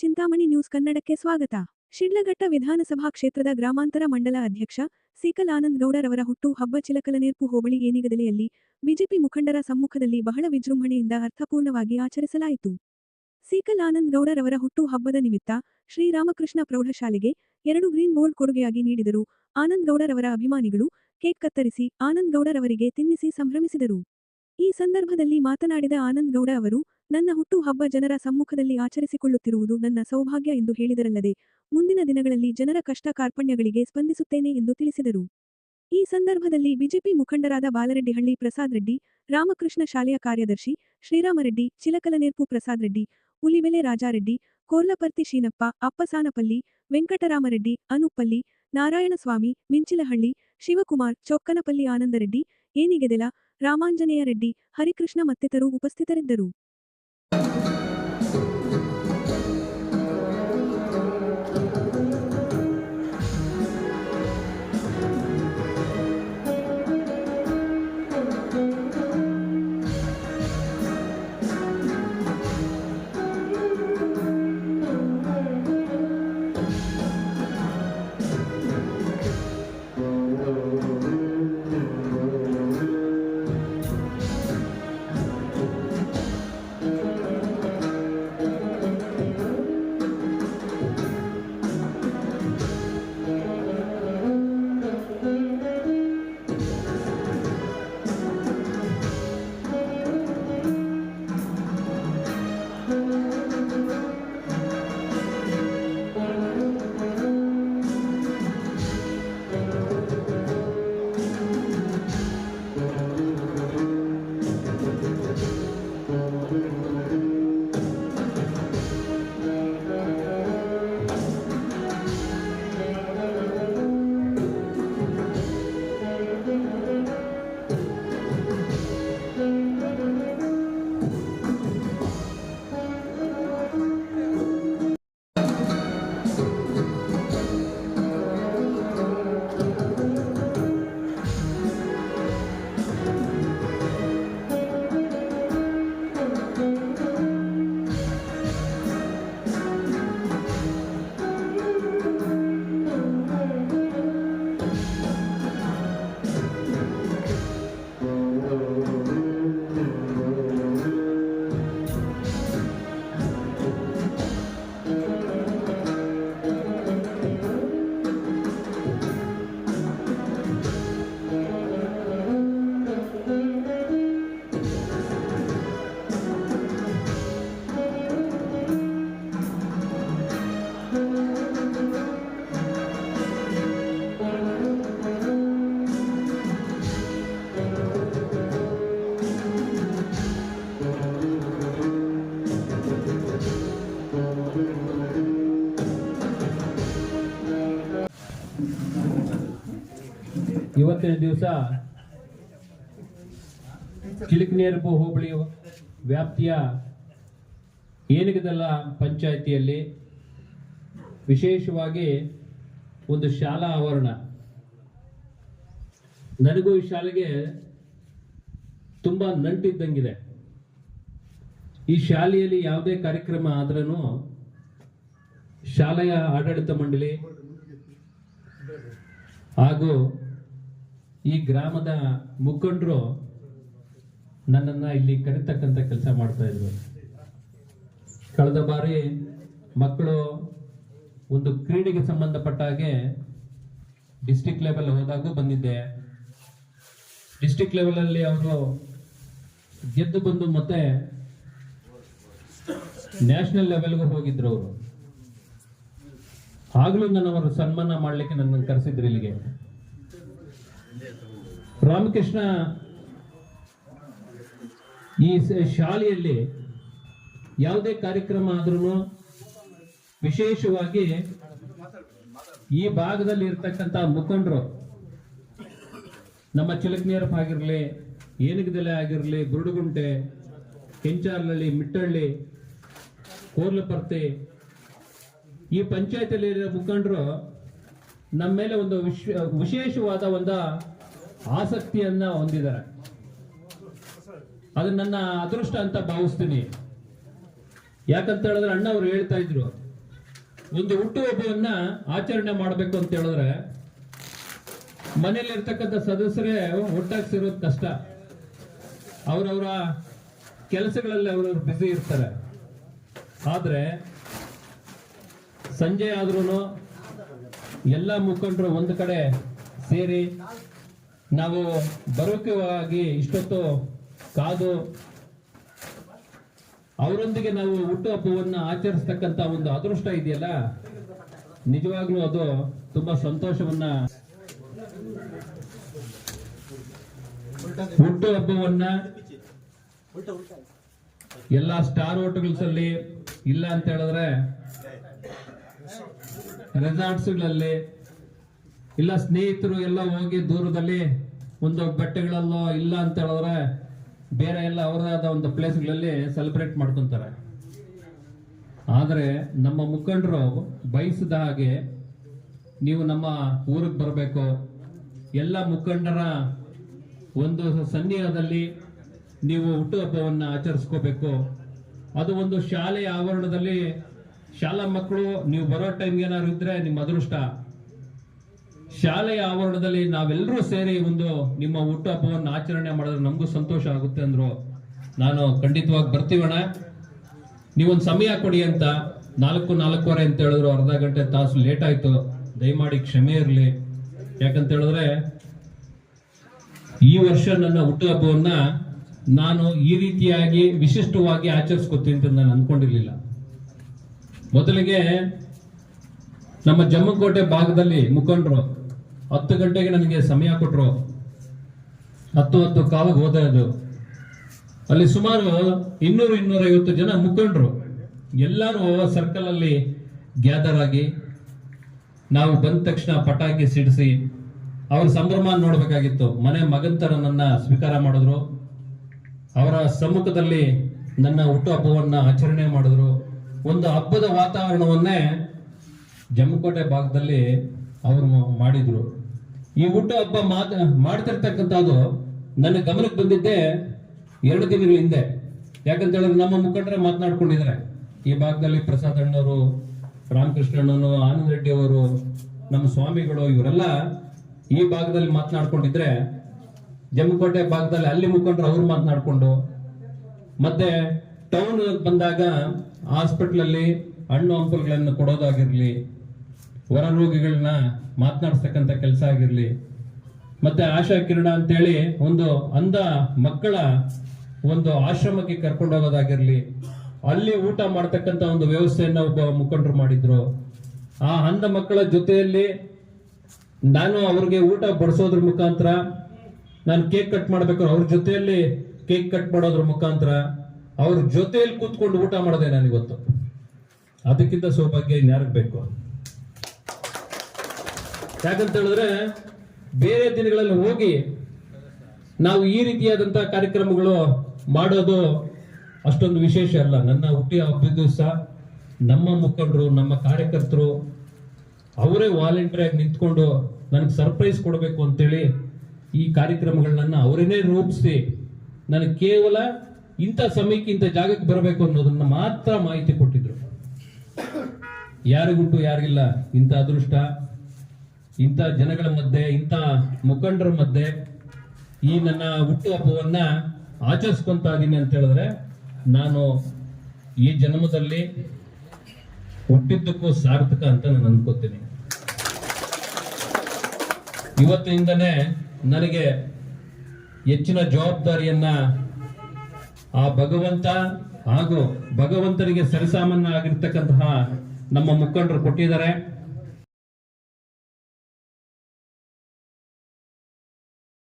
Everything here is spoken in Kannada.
ಚಿಂತಾಮಣಿ ನ್ಯೂಸ್ ಕನ್ನಡಕ್ಕೆ ಸ್ವಾಗತ. ಶಿಡ್ಲಘಟ್ಟ ವಿಧಾನಸಭಾ ಕ್ಷೇತ್ರದ ಗ್ರಾಮಾಂತರ ಮಂಡಲ ಅಧ್ಯಕ್ಷ ಸೀಕಲ್ ಆನಂದ್ ಗೌಡರವರ ಹುಟ್ಟು, ಹಬ್ಬ ಚಿಲಕಲನೇರ್ಪು ಹೋಬಳಿ ಏನಿಗದಲೆಯಲ್ಲಿ ಬಿಜೆಪಿ ಮುಖಂಡರ ಸಮ್ಮುಖದಲ್ಲಿ ಬಹಳ ವಿಜೃಂಭಣೆಯಿಂದ ಅರ್ಥಪೂರ್ಣವಾಗಿ ಆಚರಿಸಲಾಯಿತು. ಸೀಕಲ್ ಆನಂದ್ ಗೌಡರವರ ಹುಟ್ಟು, ಹಬ್ಬದ ನಿಮಿತ್ತ ಶ್ರೀರಾಮಕೃಷ್ಣ ಪ್ರೌಢಶಾಲೆಗೆ ಎರಡು ಗ್ರೀನ್ ಬೋರ್ಡ್ ಕೊಡುಗೆಯಾಗಿ ನೀಡಿದರು. ಆನಂದ್ ಗೌಡರವರ ಅಭಿಮಾನಿಗಳು ಕೇಕ್ ಕತ್ತರಿಸಿ ಆನಂದ್ ಗೌಡರವರಿಗೆ ತಿನ್ನಿಸಿ ಸಂಭ್ರಮಿಸಿದರು. ಈ ಸಂದರ್ಭದಲ್ಲಿ ಮಾತನಾಡಿದ ಆನಂದ್ ಗೌಡ ಅವರು ನನ್ನ ಹುಟ್ಟು ಹಬ್ಬ ಜನರ ಸಮ್ಮುಖದಲ್ಲಿ ಆಚರಿಸಿಕೊಳ್ಳುತ್ತಿರುವುದು ನನ್ನ ಸೌಭಾಗ್ಯ ಎಂದು ಹೇಳಿದರಲ್ಲದೆ, ಮುಂದಿನ ದಿನಗಳಲ್ಲಿ ಜನರ ಕಷ್ಟ ಕಾರ್ಪಣ್ಯಗಳಿಗೆ ಸ್ಪಂದಿಸುತ್ತೇನೆ ಎಂದು ತಿಳಿಸಿದರು. ಈ ಸಂದರ್ಭದಲ್ಲಿ ಬಿಜೆಪಿ ಮುಖಂಡರಾದ ಬಾಲರೆಡ್ಡಿಹಳ್ಳಿ ಪ್ರಸಾದ್ ರೆಡ್ಡಿ, ರಾಮಕೃಷ್ಣ ಶಾಲೆಯ ಕಾರ್ಯದರ್ಶಿ ಶ್ರೀರಾಮರೆಡ್ಡಿ, ಚಿಲಕಲನೇರ್ಪು ಪ್ರಸಾದ್ ರೆಡ್ಡಿ ಉಲಿಬೆಲೆ ರಾಜಾರೆಡ್ಡಿ, ಕೋರ್ಲಪರ್ತಿ ಶೀನಪ್ಪ, ಅಪ್ಪಸಾನಪಲ್ಲಿ, ವೆಂಕಟರಾಮರೆಡ್ಡಿ, ಅನುಪ್ಪಲ್ಲಿ, ನಾರಾಯಣಸ್ವಾಮಿ, ಮಿಂಚಿಲಹಳ್ಳಿ, ಶಿವಕುಮಾರ್, ಚೊಕ್ಕನಪಲ್ಲಿ ಆನಂದರೆಡ್ಡಿ ಏನಿಗೆದೆಲ ರಾಮಾಂಜನೇಯರೆಡ್ಡಿ ಹರಿಕೃಷ್ಣ ಮತ್ತಿತರು ಉಪಸ್ಥಿತರಿದ್ದರು. ಇವತ್ತಿನ ದಿವಸ ಚಿಲಕನೇರಪು ಹೋಬಳಿ ವ್ಯಾಪ್ತಿಯ ಏನಿಗದಲ್ಲ ಪಂಚಾಯಿತಿಯಲ್ಲಿ ವಿಶೇಷವಾಗಿ ಒಂದು ಶಾಲಾ ಆವರಣ. ನನಗೂ ಈ ಶಾಲೆಗೆ ತುಂಬ ನಂಟಿದ್ದಂಗಿದೆ. ಈ ಶಾಲೆಯಲ್ಲಿ ಯಾವುದೇ ಕಾರ್ಯಕ್ರಮ ಆದ್ರೂ ಶಾಲೆಯ ಆಡಳಿತ ಮಂಡಳಿ ಹಾಗೂ ಈ ಗ್ರಾಮದ ಮುಖಂಡರು ನನ್ನನ್ನು ಇಲ್ಲಿ ಕರೀತಕ್ಕಂಥ ಕೆಲಸ ಮಾಡ್ತಾ ಇದ್ರು. ಕಳೆದ ಬಾರಿ ಮಕ್ಕಳು ಒಂದು ಕ್ರೀಡೆಗೆ ಸಂಬಂಧಪಟ್ಟ ಹಾಗೆ ಡಿಸ್ಟಿಕ್ ಲೆವೆಲ್ ಹೋದಾಗೂ ಬಂದಿದ್ದೆ. ಡಿಸ್ಟಿಕ್ ಲೆವೆಲಲ್ಲಿ ಅವರು ಗೆದ್ದು ಬಂದು ಮತ್ತೆ ನ್ಯಾಷನಲ್ ಲೆವೆಲ್ಗೂ ಹೋಗಿದ್ರು ಅವರು. ಆಗಲೂ ನಾನು ಅವರು ಸನ್ಮಾನ ಮಾಡಲಿಕ್ಕೆ ನನ್ನನ್ನು ಕರೆಸಿದ್ರು ಇಲ್ಲಿಗೆ. ರಾಮಕೃಷ್ಣ ಈ ಶಾಲೆಯಲ್ಲಿ ಯಾವುದೇ ಕಾರ್ಯಕ್ರಮ ಆದ್ರೂ ವಿಶೇಷವಾಗಿ ಈ ಭಾಗದಲ್ಲಿ ಇರ್ತಕ್ಕಂಥ ಮುಖಂಡರು, ನಮ್ಮ ಚಿಲಕನೇರಪ್ಪ ಆಗಿರಲಿ ಏನಗದಲೆ ಆಗಿರಲಿ ಬುರುಡುಗುಂಟೆ ಕೆಂಚಾರ್ಲಹಳ್ಳಿ ಮಿಟ್ಟಳ್ಳಿ, ಕೋರ್ಲಪರ್ತಿ, ಈ ಪಂಚಾಯತಿಯಲ್ಲಿ ಮುಖಂಡರು ನಮ್ಮ ಮೇಲೆ ಒಂದು ವಿಶೇಷವಾದ ಒಂದು ಆಸಕ್ತಿಯನ್ನ ಹೊಂದಿದ್ದಾರೆ. ಅದು ನನ್ನ ಅದೃಷ್ಟ ಅಂತ ಭಾವಿಸ್ತೀನಿ. ಯಾಕಂತ ಹೇಳಿದ್ರೆ ಅಣ್ಣ ಅವ್ರು ಹೇಳ್ತಾ ಇದ್ರು, ಒಂದು ಹುಟ್ಟುಹಬ್ಬವನ್ನ ಆಚರಣೆ ಮಾಡಬೇಕು ಅಂತ ಹೇಳಿದ್ರೆ ಮನೇಲಿ ಇರ್ತಕ್ಕಂಥ ಸದಸ್ಯರೇ ಒಟ್ಟಾಗಿ ಸೇರೋದು ಕಷ್ಟ. ಅವರವರ ಕೆಲಸಗಳಲ್ಲಿ ಅವರವ್ರು ಬ್ಯುಸಿ ಇರ್ತಾರೆ. ಆದ್ರೆ, ಸಂಜೆ ಆದ್ರೂ ಎಲ್ಲ ಮುಖಂಡರು ಒಂದು ಕಡೆ ಸೇರಿ ನಾವು ಬರೋಕವಾಗಿ ಇಷ್ಟೊತ್ತು ಕಾದು ಅವರೊಂದಿಗೆ ನಾವು ಹುಟ್ಟುಹಬ್ಬವನ್ನು ಆಚರಿಸ್ತಕ್ಕಂಥ ಒಂದು ಅದೃಷ್ಟ ಇದೆಯಲ್ಲ? ನಿಜವಾಗ್ಲೂ ಅದು ತುಂಬಾ ಸಂತೋಷವನ್ನ ಹುಟ್ಟುಹಬ್ಬವನ್ನ ಎಲ್ಲ ಸ್ಟಾರ್ ಹೋಟೆಲ್ಸ್ ಇಲ್ಲ ಅಂತ ಹೇಳಿದ್ರೆ ರೆಸಾರ್ಟ್ಸ್ಗಳಲ್ಲಿ ಇಲ್ಲ ಸ್ನೇಹಿತರು ಎಲ್ಲ ಹೋಗಿ ದೂರದಲ್ಲಿ ಒಂದು ಬಟ್ಟೆಗಳಲ್ಲೋ ಇಲ್ಲ ಅಂತ ಹೇಳಿದ್ರೆ ಬೇರೆ ಎಲ್ಲ ಅವರದಾದ ಒಂದು ಪ್ಲೇಸ್ಗಳಲ್ಲಿ ಸೆಲೆಬ್ರೇಟ್ ಮಾಡ್ಕೊಂತಾರೆ. ಆದರೆ ನಮ್ಮ ಮುಖಂಡರು ಬಯಸಿದ ಹಾಗೆ ನೀವು ನಮ್ಮ ಊರಿಗೆ ಬರಬೇಕು. ಎಲ್ಲ ಮುಖಂಡರ ಒಂದು ಸನ್ನಿಹದಲ್ಲಿ ನೀವು ಹುಟ್ಟುಹಬ್ಬವನ್ನು ಆಚರಿಸ್ಕೋಬೇಕು. ಅದು ಒಂದು ಶಾಲೆಯ ಆವರಣದಲ್ಲಿ ಶಾಲಾ ಮಕ್ಕಳು, ನೀವು ಬರೋ ಟೈಮ್ ಏನಾದ್ರು ಇದ್ರೆ ನಿಮ್ಮ ಅದೃಷ್ಟ. ಶಾಲೆಯ ಆವರಣದಲ್ಲಿ ನಾವೆಲ್ಲರೂ ಸೇರಿ ಒಂದು ನಿಮ್ಮ ಹುಟ್ಟುಹಬ್ಬವನ್ನು ಆಚರಣೆ ಮಾಡಿದ್ರೆ ನಮಗೂ ಸಂತೋಷ ಆಗುತ್ತೆ ಅಂದ್ರು. ನಾನು ಖಂಡಿತವಾಗಿ ಬರ್ತೀವಣ ನೀವೊಂದು ಸಮಯ ಕೊಡಿ ಅಂತ, ನಾಲ್ಕು, ನಾಲ್ಕೂವರೆ ಅಂತ ಹೇಳಿದ್ರು, ಅರ್ಧ ಗಂಟೆ ತಾಸು ಲೇಟ್ ಆಯ್ತು. ದಯಮಾಡಿ ಕ್ಷಮೆ ಇರಲಿ. ಯಾಕಂತ ಹೇಳಿದ್ರೆ, ಈ ವರ್ಷ ನನ್ನ ಹುಟ್ಟುಹಬ್ಬವನ್ನ ನಾನು ಈ ರೀತಿಯಾಗಿ, ವಿಶಿಷ್ಟವಾಗಿ ಆಚರಿಸ್ಕೊತೀನಿ ಅಂತ ನಾನು ಅನ್ಕೊಂಡಿರ್ಲಿಲ್ಲ. ಮೊದಲಿಗೆ ನಮ್ಮ ಜಮ್ಮಕೋಟೆ ಭಾಗದಲ್ಲಿ ಮುಖಂಡರು ಹತ್ತು ಗಂಟೆಗೆ ನನಗೆ ಸಮಯ ಕೊಟ್ಟರು ಹತ್ತು ಹತ್ತು ಕಾಲಿಗೆ ಹೋದ ಅದು. ಅಲ್ಲಿ ಸುಮಾರು ಇನ್ನೂರು ಇನ್ನೂರೈವತ್ತು ಜನ ಮುಖಂಡರು. ಎಲ್ಲರೂ ಸರ್ಕಲ್ ಅಲ್ಲಿ ಗ್ಯಾದರ್ ಆಗಿ ನಾವು ಬಂದ ತಕ್ಷಣ ಪಟಾಕಿ ಸಿಡಿಸಿ ಅವ್ರ ಸಂಭ್ರಮ ನೋಡಬೇಕಾಗಿತ್ತು. ಮನೆ ಮಗಂತರ ನನ್ನ ಸ್ವೀಕಾರ ಮಾಡಿದ್ರು. ಅವರ ಸಮ್ಮುಖದಲ್ಲಿ ನನ್ನ ಹುಟ್ಟುಹಬ್ಬವನ್ನು ಆಚರಣೆ ಮಾಡಿದ್ರು. ಒಂದು ಹಬ್ಬದ ವಾತಾವರಣವನ್ನೇ ಜಮ್ಮಕೋಟೆ ಭಾಗದಲ್ಲಿ ಅವರು ಮಾಡಿದ್ರು. ಈ ಹುಟ್ಟು ಹಬ್ಬ ಮಾತ, ಮಾಡ್ತಿರ್ತಕ್ಕಂಥದ್ದು ನನ್ನ ಗಮನಕ್ಕೆ ಬಂದಿದ್ದೆ ಎರಡು ದಿನಗಳ ಹಿಂದೆ. ಯಾಕಂತ ಹೇಳಿದ್ರೆ ನಮ್ಮ ಮುಖಂಡರೇ ಮಾತನಾಡ್ಕೊಂಡಿದ್ದಾರೆ. ಈ ಭಾಗದಲ್ಲಿ ಪ್ರಸಾದ್ ಅಣ್ಣವರು ರಾಮಕೃಷ್ಣಣ್ಣನು ಆನಂದ್ ರೆಡ್ಡಿ ಅವರು, ನಮ್ಮ ಸ್ವಾಮಿಗಳು, ಇವರೆಲ್ಲ ಈ ಭಾಗದಲ್ಲಿ ಮಾತನಾಡ್ಕೊಂಡಿದ್ರೆ ಜಮ್ಮಕೋಟೆ ಭಾಗದಲ್ಲಿ ಅಲ್ಲಿ ಮುಖಂಡರು ಅವ್ರು ಮಾತನಾಡ್ಕೊಂಡು, ಮತ್ತೆ ಟೌನ್ ಬಂದಾಗ ಹಾಸ್ಪಿಟಲ್ ಅಲ್ಲಿ ಹಣ್ಣು ಹಂಪಲುಗಳನ್ನು ಕೊಡೋದಾಗಿರ್ಲಿ ಹೊರ ರೋಗಿಗಳನ್ನ ಮಾತನಾಡಿಸ್ತಕ್ಕಂಥ ಕೆಲಸ ಆಗಿರಲಿ, ಮತ್ತೆ ಆಶಾ ಕಿರಣ ಅಂತೇಳಿ ಒಂದು ಅಂಧ ಮಕ್ಕಳ ಒಂದು ಆಶ್ರಮಕ್ಕೆ ಕರ್ಕೊಂಡು ಹೋಗೋದಾಗಿರ್ಲಿ, ಅಲ್ಲಿ ಊಟ ಮಾಡ್ತಕ್ಕಂಥ ಒಂದು ವ್ಯವಸ್ಥೆಯನ್ನ ಒಬ್ಬ ಮುಖಂಡರು ಮಾಡಿದ್ರು. ಆ ಅಂಧ ಮಕ್ಕಳ ಜೊತೆಯಲ್ಲಿ ನಾನು ಅವ್ರಿಗೆ ಊಟ ಬಡಿಸೋದ್ರ ಮುಖಾಂತರ, ನಾನು ಕೇಕ್ ಕಟ್ ಮಾಡ್ಬೇಕಾದ್ರೆ ಅವ್ರ ಜೊತೆಯಲ್ಲಿ ಕೇಕ್ ಕಟ್ ಮಾಡೋದ್ರ ಮುಖಾಂತರ ಅವ್ರ ಜೊತೆಯಲ್ಲಿ ಕೂತ್ಕೊಂಡು ಊಟ ಮಾಡೋದೇ ಗೊತ್ತು ಅದಕ್ಕಿಂತ ಸೌಭಾಗ್ಯ ಇನ್ಯಾರಿಗೆ ಬೇಕು? ಯಾಕಂತ ಹೇಳಿದ್ರೆ ಬೇರೆ ದಿನಗಳಲ್ಲಿ ಹೋಗಿ ನಾವು ಈ ರೀತಿಯಾದಂತ ಕಾರ್ಯಕ್ರಮಗಳು ಮಾಡೋದು ಅಷ್ಟೊಂದು ವಿಶೇಷ ಅಲ್ಲ. ನನ್ನ ಹುಟ್ಟಿ ಹಬ್ಬದ ದಿವಸ ನಮ್ಮ ಮುಖಂಡರು, ನಮ್ಮ ಕಾರ್ಯಕರ್ತರು ಅವರೇ ವಾಲಂಟಿಯರ್ ನಿಂತ್ಕೊಂಡು ನನಗೆ ಸರ್ಪ್ರೈಸ್ ಕೊಡಬೇಕು ಅಂತೇಳಿ ಈ ಕಾರ್ಯಕ್ರಮಗಳನ್ನ ಅವರೇನೆ ರೂಪಿಸಿ, ನನಗೆ ಕೇವಲ ಇಂಥ ಸಮಯಕ್ಕೆ ಇಂಥ ಜಾಗಕ್ಕೆ ಬರಬೇಕು ಅನ್ನೋದನ್ನ ಮಾತ್ರ ಮಾಹಿತಿ ಕೊಟ್ಟಿದ್ರು. ಯಾರಿಗುಂಟು ಯಾರಿಗಿಲ್ಲ ಇಂಥ ಅದೃಷ್ಟ, ಇಂಥ ಜನಗಳ ಮಧ್ಯೆ, ಇಂಥ ಮುಖಂಡರ ಮಧ್ಯೆ ಈ ನನ್ನ ಹುಟ್ಟುಹಬ್ಬವನ್ನ ಆಚರಿಸ್ಕೊಂತ ಇದ್ದೀನಿ ಅಂತ ಹೇಳಿದ್ರೆ, ನಾನು ಈ ಜನ್ಮದಲ್ಲಿ ಹುಟ್ಟಿದ್ದಕ್ಕೂ ಸಾರ್ಥಕ ಅಂತ ನಾನು ಅನ್ಕೋತೀನಿ. ಇವತ್ತಿನಿಂದನೇ ನನಗೆ ಹೆಚ್ಚಿನ ಜವಾಬ್ದಾರಿಯನ್ನ ಆ ಭಗವಂತ ಹಾಗೂ ಭಗವಂತನಿಗೆ ಸರಿಸಾಮಾನ್ಯ ಆಗಿರ್ತಕ್ಕಂತಹ ನಮ್ಮ ಮುಖಂಡರು ಕೊಟ್ಟಿದ್ದಾರೆ.